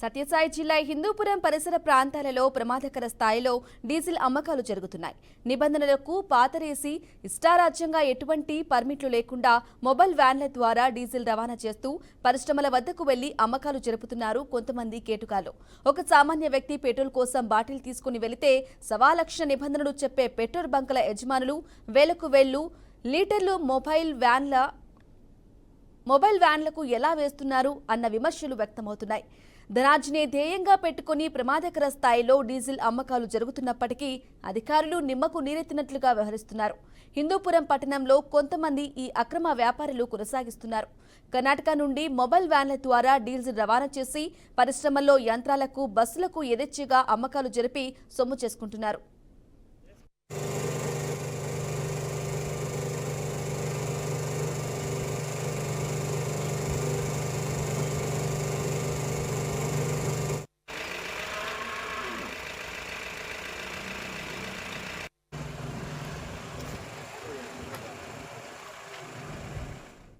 సత్యసాయి జిల్లా హిందూపురం పరిసర ప్రాంతాలలో ప్రమాదకర స్థాయిలో డీజిల్ అమ్మకాలు జరుగుతున్నాయి. నిబంధనలకు పాతరేసి ఇష్టారాజ్యంగా ఎటువంటి పర్మిట్లు లేకుండా మొబైల్ వ్యాన్ల ద్వారా డీజిల్ రవాణా చేస్తూ పరిశ్రమల వద్దకు వెళ్ళి అమ్మకాలు జరుపుతున్నారు కొంతమంది కేటుకాలు. ఒక సామాన్య వ్యక్తి పెట్రోల్ కోసం బాటిల్ తీసుకుని వెళితే సవా లక్ష నిబంధనలు చెప్పే పెట్రోల్ బంకుల యజమానులు వేలకు వేళ్ళు లీటర్లు మొబైల్ వ్యాన్ల మొబైల్ వ్యాన్లకు ఎలా వేస్తున్నారు అన్న విమర్శలు వ్యక్తమవుతున్నాయి. ధనార్జనే ధ్యేయంగా పెట్టుకుని ప్రమాదకర స్థాయిలో డీజిల్ అమ్మకాలు జరుగుతున్నప్పటికీ అధికారులు నిమ్మకు నీరెత్తినట్లుగా వ్యవహరిస్తున్నారు. హిందూపురం పట్టణంలో కొంతమంది ఈ అక్రమ వ్యాపారులు కొనసాగిస్తున్నారు. కర్ణాటక నుండి మొబైల్ వ్యాన్ల ద్వారా డీజిల్ రవాణా చేసి పరిశ్రమల్లో యంత్రాలకు బస్సులకు యథేచ్ఛగా అమ్మకాలు జరిపి సొమ్ము చేసుకుంటున్నారు.